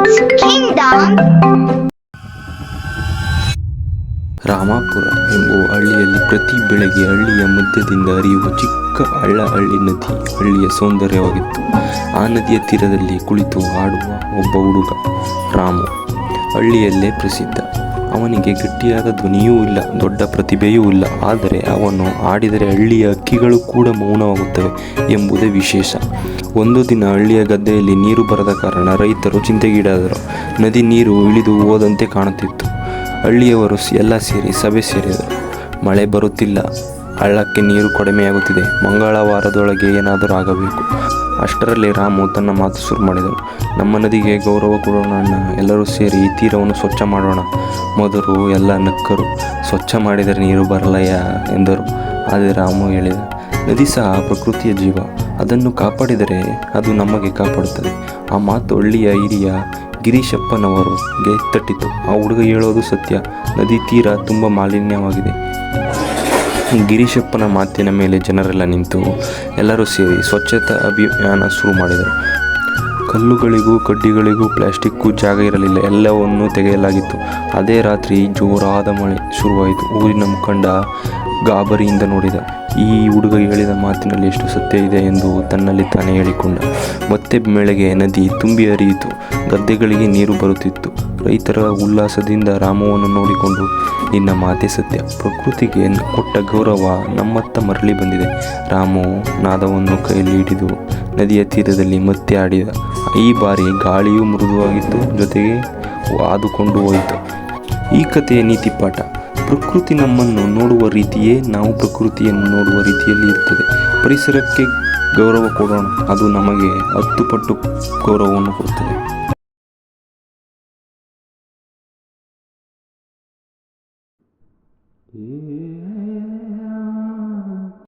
Kids Kingdom. Ramapura ಎಂಬುವ ಹಳ್ಳಿಯಲ್ಲಿ ಪ್ರತಿ ಬೆಳಗ್ಗೆ ಹಳ್ಳಿಯ ಮಧ್ಯದಿಂದ ಹರಿಯುವ ಚಿಕ್ಕ ಹಳ್ಳ ಹಳ್ಳಿ ನದಿ, ಹಳ್ಳಿಯ ಸೌಂದರ್ಯವಾಗಿತ್ತು. ಆ ನದಿಯ ತೀರದಲ್ಲಿ ಕುಳಿತು ಆಡುವ ಒಬ್ಬ ಹುಡುಗ, ರಾಮು. ಹಳ್ಳಿಯಲ್ಲೇ ಪ್ರಸಿದ್ಧ. ಅವನಿಗೆ ಗಟ್ಟಿಯಾದ ಧ್ವನಿಯೂ ಇಲ್ಲ, ದೊಡ್ಡ ಪ್ರತಿಭೆಯೂ ಇಲ್ಲ. ಆದರೆ ಅವನು ಆಡಿದರೆ ಹಳ್ಳಿಯ ಹಕ್ಕಿಗಳು ಕೂಡ ಮೌನವಾಗುತ್ತವೆ ಎಂಬುದೇ ವಿಶೇಷ. ಒಂದು ದಿನ ಹಳ್ಳಿಯ ಗದ್ದೆಯಲ್ಲಿ ನೀರು ಬರದ ಕಾರಣ ರೈತರು ಚಿಂತೆಗೀಡಾದರು. ನದಿ ನೀರು ಇಳಿದು ಹೋದಂತೆ ಕಾಣುತ್ತಿತ್ತು. ಹಳ್ಳಿಯವರು ಎಲ್ಲ ಸೇರಿ ಸಭೆ ಸೇರಿದರು. ಮಳೆ ಬರುತ್ತಿಲ್ಲ. ಹಳ್ಳಕ್ಕೆ ನೀರು ಕಡಿಮೆಯಾಗುತ್ತಿದೆ. ಮಂಗಳವಾರದೊಳಗೆ ಏನಾದರೂ ಆಗಬೇಕು. ಅಷ್ಟರಲ್ಲಿ ರಾಮು ತನ್ನ ಮಾತು ಶುರು ಮಾಡಿದರು ನಮ್ಮ ನದಿಗೆ ಗೌರವ ಕೊಡೋಣ ಎಲ್ಲರೂ ಸೇರಿ ಈ ತೀರವನ್ನು ಸ್ವಚ್ಛ ಮಾಡೋಣ. ಮೊದಲು ಎಲ್ಲ ನಕ್ಕರು. ಸ್ವಚ್ಛ ಮಾಡಿದರೆ ನೀರು ಬರಲಯ್ಯ ಎಂದರು. ಆದರೆ ರಾಮು ಹೇಳಿದ, ನದಿ ಸಹ ಪ್ರಕೃತಿಯ ಜೀವ. ಅದನ್ನು ಕಾಪಾಡಿದರೆ ಅದು ನಮಗೆ ಕಾಪಾಡುತ್ತದೆ. ಆ ಮಾತು ಹಳ್ಳಿಯ ಹಿರಿಯ ಗಿರೀಶಪ್ಪನವರಿಗೆ ತಟ್ಟಿತು. ಆ ಹುಡುಗ ಹೇಳೋದು ಸತ್ಯ. ನದಿ ತೀರ ತುಂಬ ಮಾಲಿನ್ಯವಾಗಿದೆ. ಗಿರೀಶಪ್ಪನ ಮಾತಿನ ಮೇಲೆ ಜನರೆಲ್ಲ ನಿಂತು ಎಲ್ಲರೂ ಸೇರಿ ಸ್ವಚ್ಛತಾ ಅಭಿಯಾನ ಶುರು ಮಾಡಿದರು. ಕಲ್ಲುಗಳಿಗೂ ಕಡ್ಡಿಗಳಿಗೂ ಪ್ಲಾಸ್ಟಿಕ್ಗೂ ಜಾಗ ಇರಲಿಲ್ಲ. ಎಲ್ಲವನ್ನೂ ತೆಗೆಯಲಾಗಿತ್ತು. ಅದೇ ರಾತ್ರಿ ಜೋರಾದ ಮಳೆ ಶುರುವಾಯಿತು. ಊರಿನ ಮುಖಂಡ ಗಾಬರಿಯಿಂದ ನೋಡಿದ. ಈ ಹುಡುಗ ಹೇಳಿದ ಮಾತಿನಲ್ಲಿ ಎಷ್ಟು ಸತ್ಯ ಇದೆ ಎಂದು ತನ್ನಲ್ಲಿ ತಾನೇ ಹೇಳಿಕೊಂಡ. ಮತ್ತೆ ಬೆಳಗ್ಗೆ ನದಿ ತುಂಬಿ ಹರಿಯಿತು. ಗದ್ದೆಗಳಿಗೆ ನೀರು ಬರುತ್ತಿತ್ತು. ರೈತರ ಉಲ್ಲಾಸದಿಂದ ರಾಮವನ್ನು ನೋಡಿಕೊಂಡು, ನಿನ್ನ ಮಾತೆ ಸತ್ಯ. ಪ್ರಕೃತಿಗೆ ಕೊಟ್ಟ ಗೌರವ ನಮ್ಮತ್ತ ಮರಳಿ ಬಂದಿದೆ. ರಾಮು ನಾದವನ್ನು ಕೈಯಲ್ಲಿ ಹಿಡಿದು ನದಿಯ ತೀರದಲ್ಲಿ ಮತ್ತೆ ಆಡಿದ. ಈ ಬಾರಿ ಗಾಳಿಯೂ ಮೃದುವಾಗಿತ್ತು. ಜೊತೆಗೆ ಹಾದುಕೊಂಡು ಹೋಯಿತು. ಈ ಕಥೆಯ ನೀತಿ ಪಾಠ. ಪ್ರಕೃತಿ ನಮ್ಮನ್ನು ನೋಡುವ ರೀತಿಯೇ ನಾವು ಪ್ರಕೃತಿಯನ್ನು ನೋಡುವ ರೀತಿಯಲ್ಲಿ ಇರ್ತದೆ. ಪರಿಸರಕ್ಕೆ ಗೌರವ ಕೊಡೋಣ. ಅದು ನಮಗೆ ಹತ್ತು ಪಟ್ಟು ಗೌರವವನ್ನು ಕೊಡುತ್ತದೆ